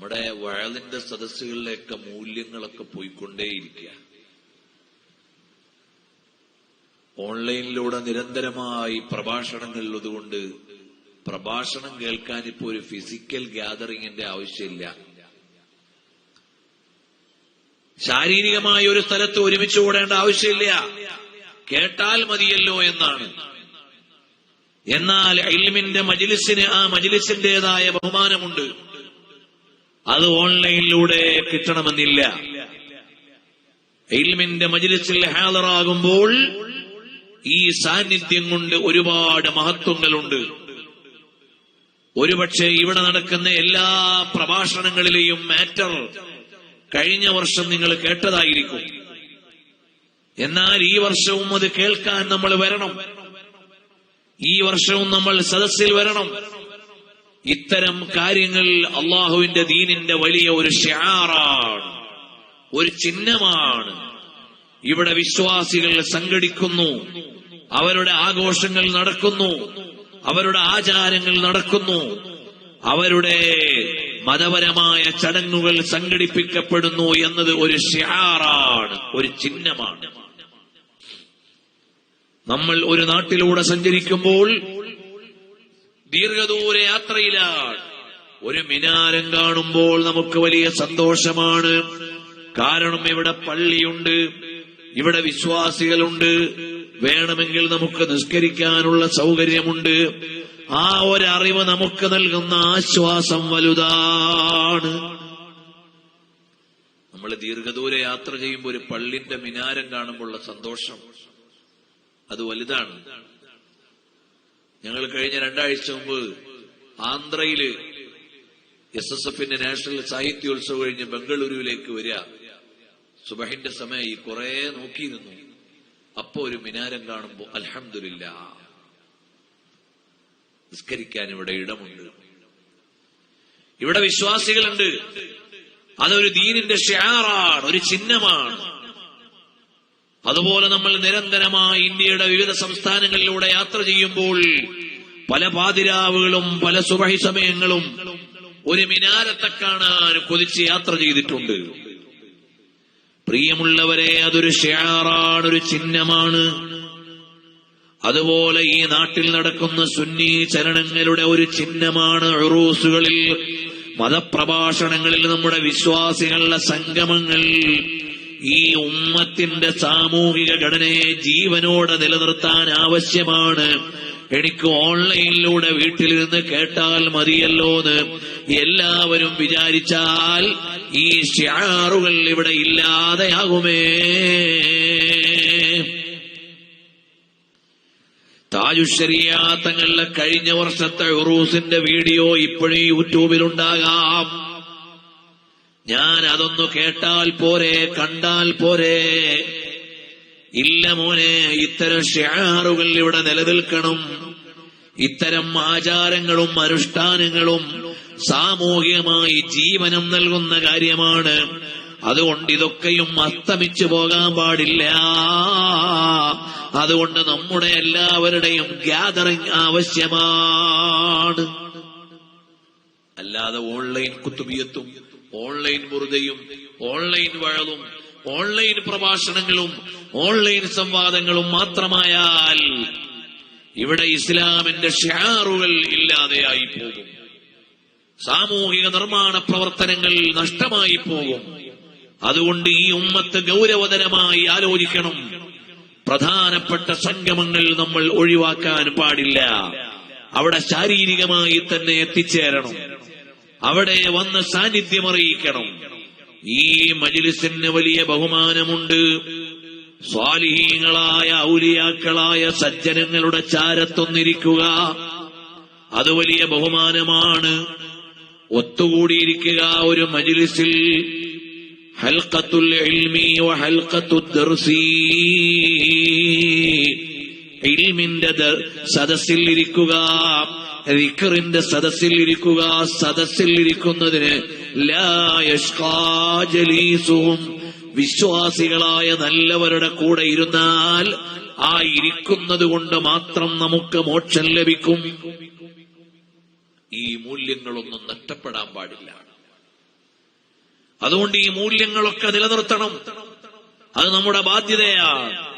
നമ്മുടെ വയലിന്റെ സദസ്സുകളിലേക്ക് മൂല്യങ്ങളൊക്കെ പോയിക്കൊണ്ടേയിരിക്കുക. ഓൺലൈനിലൂടെ നിരന്തരമായി പ്രഭാഷണങ്ങളിലുള്ളതുകൊണ്ട് പ്രഭാഷണം കേൾക്കാൻ ഇപ്പോ ഒരു ഫിസിക്കൽ ഗ്യാതറിങ്ങിന്റെ ആവശ്യമില്ല. ശാരീരികമായ ഒരു സ്ഥലത്ത് ഒരുമിച്ച് കൂടേണ്ട ആവശ്യമില്ല. കേട്ടാൽ മതിയല്ലോ എന്നാണ്. എന്നാൽ ഇൽമിന്റെ മജിലിസിന് ആ മജിലിസിന്റേതായ ബഹുമാനമുണ്ട്. അത് ഓൺലൈനിലൂടെ കിട്ടണമെന്നില്ല. ഇൽമിന്റെ മജിലിസിൽ ഹാജറാകുമ്പോൾ ഈ സാന്നിധ്യം കൊണ്ട് ഒരുപാട് മഹത്വങ്ങളുണ്ട്. ഒരുപക്ഷെ ഇവിടെ നടക്കുന്ന എല്ലാ പ്രഭാഷണങ്ങളിലെയും മാറ്റർ കഴിഞ്ഞ വർഷം നിങ്ങൾ കേട്ടതായിരിക്കും. എന്നാൽ ഈ വർഷവും അത് കേൾക്കാൻ നമ്മൾ വരണം. ഈ വർഷവും നമ്മൾ സദസ്സിൽ വരണം. ഇത്തരം കാര്യങ്ങൾ അള്ളാഹുവിന്റെ ദീനിന്റെ വലിയ ഒരു ഷാറാണ് ഒരു ചിഹ്നമാണ്. ഇവിടെ വിശ്വാസികൾ സംഘടിക്കുന്നു അവരുടെ ആഘോഷങ്ങൾ നടക്കുന്നു അവരുടെ ആചാരങ്ങൾ നടക്കുന്നു അവരുടെ മതപരമായ ചടങ്ങുകൾ സംഘടിപ്പിക്കപ്പെടുന്നു എന്നത് ഒരു ഷിയാറാണ് ഒരു ചിഹ്നമാണ്. നമ്മൾ ഒരു നാട്ടിലൂടെ സഞ്ചരിക്കുമ്പോൾ ദീർഘദൂര യാത്രയിലാണ്. ഒരു മിനാരം കാണുമ്പോൾ നമുക്ക് വലിയ സന്തോഷമാണ്. കാരണം ഇവിടെ പള്ളിയുണ്ട് ഇവിടെ വിശ്വാസികളുണ്ട്. വേണമെങ്കിൽ നമുക്ക് നിസ്കരിക്കാനുള്ള സൗകര്യമുണ്ട്. ആ ഒരറിവ് നമുക്ക് നൽകുന്ന ആശ്വാസം വലുതാണ്. നമ്മൾ ദീർഘദൂര യാത്ര ചെയ്യുമ്പോൾ ഒരു പള്ളിന്റെ മിനാരം കാണുമ്പോഴുള്ള സന്തോഷം അത് വലുതാണ്. ഞങ്ങൾ കഴിഞ്ഞ രണ്ടാഴ്ച മുമ്പ് ആന്ധ്രയിൽ എസ് എസ് എഫിന്റെ നാഷണൽ സാഹിത്യോത്സവം കഴിഞ്ഞ് ബംഗളൂരുവിലേക്ക് വരിക. സുബഹിന്റെ സമയം ഈ കുറെ നിന്നു. അപ്പോ ഒരു മിനാരം കാണുമ്പോ അലഹമില്ല നിസ്കരിക്കാൻ ഇവിടെ ഇടമുണ്ട്. ഇവിടെ വിശ്വാസികളുണ്ട്. അതൊരു ദീനിന്റെ ഷെയറാണ് ഒരു ചിഹ്നമാണ്. അതുപോലെ നമ്മൾ നിരന്തരമായി ഇന്ത്യയുടെ വിവിധ സംസ്ഥാനങ്ങളിലൂടെ യാത്ര ചെയ്യുമ്പോൾ പല പാതിരാവുകളും പല സുബഹി സമയങ്ങളും ഒരു മിനാരത്തെ കാണാൻ കൊതിച്ച് യാത്ര ചെയ്തിട്ടുണ്ട്. പ്രിയമുള്ളവരെ അതൊരു ഷെയറാണ് ഒരു ചിഹ്നമാണ്. അതുപോലെ ഈ നാട്ടിൽ നടക്കുന്ന സുന്നി ചരണങ്ങളുടെ ഒരു ചിഹ്നമാണ് ഉറൂസുകളിൽ മതപ്രഭാഷണങ്ങളിൽ നമ്മുടെ വിശ്വാസികളുടെ സംഗമങ്ങൾ. ഈ ഉമ്മത്തിന്റെ സാമൂഹിക ഘടനയെ ജീവനോടെ നിലനിർത്താൻ ആവശ്യമാണ്. എനിക്ക് ഓൺലൈനിലൂടെ വീട്ടിലിരുന്ന് കേട്ടാൽ മതിയല്ലോ എന്ന് എല്ലാവരും വിചാരിച്ചാൽ ഈ ഷാറുകൾ ഇവിടെ ഇല്ലാതെയാകുമേ. താജുശരിയ തങ്ങളുടെ കഴിഞ്ഞ വർഷത്തെ ഉറൂസിന്റെ വീഡിയോ ഇപ്പോഴും യൂട്യൂബിലുണ്ടാകാം. ഞാൻ അതൊന്നു കേട്ടാൽ പോരെ കണ്ടാൽ പോരെ. ഇല്ല മോനെ ഇത്തരം ഷെയറുകൾ ഇവിടെ നിലനിൽക്കണം. ഇത്തരം ആചാരങ്ങളും അനുഷ്ഠാനങ്ങളും സാമൂഹികമായി ജീവനം നൽകുന്ന കാര്യമാണ്. അതുകൊണ്ട് ഇതൊക്കെയും അസ്തമിച്ചു പോകാൻ പാടില്ല. അതുകൊണ്ട് നമ്മുടെ എല്ലാവരുടെയും ഗ്യാതറിംഗ് ആവശ്യമാണ്. അല്ലാതെ ഓൺലൈൻ കുത്തുബിയത്തും ഓൺലൈൻ മുറുതയും ഓൺലൈൻ വഴലും ഓൺലൈൻ പ്രഭാഷണങ്ങളും ഓൺലൈൻ സംവാദങ്ങളും മാത്രമായാൽ ഇവിടെ ഇസ്ലാമിന്റെ ഷാറുകൾ ഇല്ലാതെയായി പോകും. സാമൂഹിക നിർമ്മാണ പ്രവർത്തനങ്ങൾ നഷ്ടമായി പോകും. അതുകൊണ്ട് ഈ ഉമ്മത്ത് ഗൗരവതരമായി ആലോചിക്കണം. പ്രധാനപ്പെട്ട സംഗമങ്ങൾ നമ്മൾ ഒഴിവാക്കാൻ പാടില്ല. അവിടെ ശാരീരികമായി തന്നെ എത്തിച്ചേരണം. അവിടെ വന്ന് സാന്നിധ്യം അറിയിക്കണം ഈ മജിലിസിന് വലിയ ബഹുമാനമുണ്ട്. സ്വാലിഹീങ്ങളായ ഔലിയാക്കളായ സജ്ജനങ്ങളുടെ ചാരത്തൊന്നിരിക്കുക. അത് വലിയ ബഹുമാനമാണ്. ഒത്തുകൂടിയിരിക്കുക ഒരു മജിലിസിൽ. ഹൽക്കത്തുൽ ഇൽമി ഹൽക്കത്തുദ്ദർസി ഇൽമിന്റെ സദസ്സിൽ ഇരിക്കുക റിക്കറിന്റെ സദസ്സിൽ ഇരിക്കുക സദസ്സിൽ ഇരിക്കുന്നതിന് ലായഷ്കാജലീസും വിശ്വാസികളായ നല്ലവരുടെ കൂടെ ഇരുന്നാൽ ആ ഇരിക്കുന്നത് കൊണ്ട് മാത്രം നമുക്ക് മോക്ഷം ലഭിക്കും. ഈ മൂല്യങ്ങളൊന്നും നഷ്ടപ്പെടാൻ പാടില്ല. അതുകൊണ്ട് ഈ മൂല്യങ്ങളൊക്കെ നിലനിർത്തണം. അത് നമ്മുടെ ബാധ്യതയാണ്.